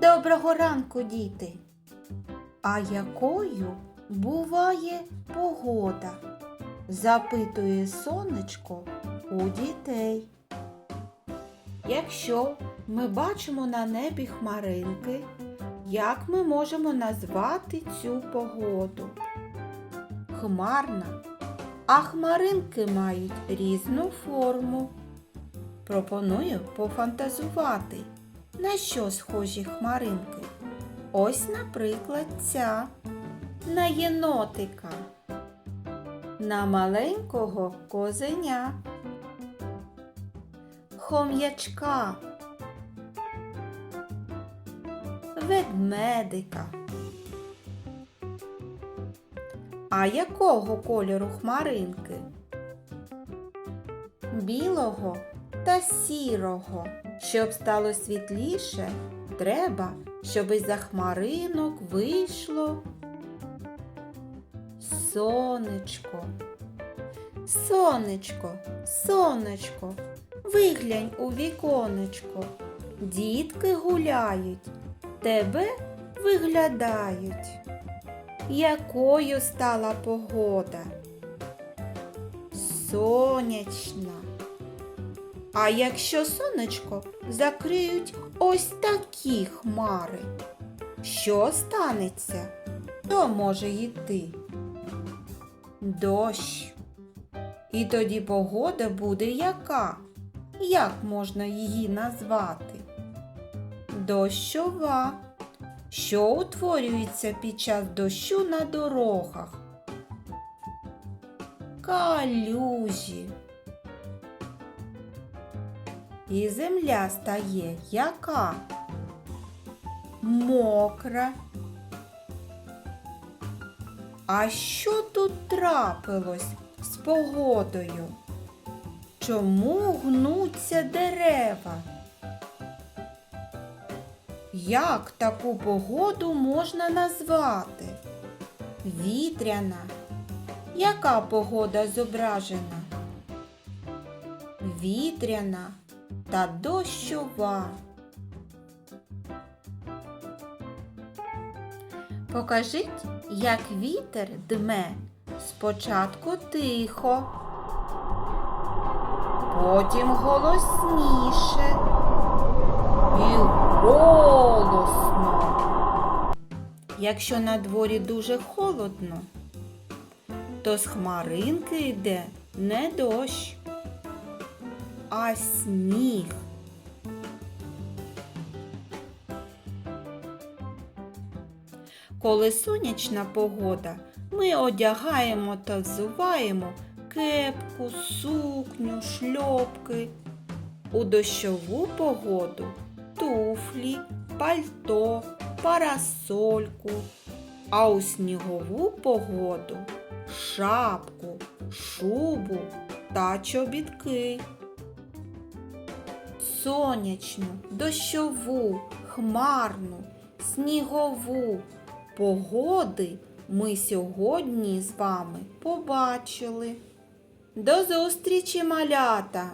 Доброго ранку, діти! А якою буває погода? запитує сонечко у дітей. Якщо ми бачимо на небі хмаринки, як ми можемо назвати цю погоду? Хмарна, а хмаринки мають різну форму. Пропоную пофантазувати, на що схожі хмаринки. Ось, наприклад, ця на єнотика, на маленького козеня, хом'ячка, ведмедика. А якого кольору хмаринки? Білого та сірого. Щоб стало світліше, треба, щоб із за хмаринок вийшло сонечко. Сонечко, сонечко, виглянь у віконечко. Дітки гуляють, тебе виглядають. Якою стала погода? Сонячна. А якщо сонечко закриють ось такі хмари, що станеться? То може йти дощ. І тоді погода буде яка? Як можна її назвати? Дощова. Що утворюється під час дощу на дорогах? Калюжі. І земля стає яка? Мокра. А що тут трапилось з погодою? Чому гнуться дерева? Як таку погоду можна назвати? Вітряна. Яка погода зображена? Вітряна та дощова. Покажіть, як вітер дме. Спочатку тихо, потім голосніше і голосно. Якщо на дворі дуже холодно, то з хмаринки йде не дощ, а сніг. Коли сонячна погода, ми одягаємо та взуваємо кепку, сукню, шльопки. У дощову погоду туфлі, пальто, парасольку, а у снігову погоду шапку, шубу та чобітки. Сонячну, дощову, хмарну, снігову погоди ми сьогодні з вами побачили. До зустрічі, малята!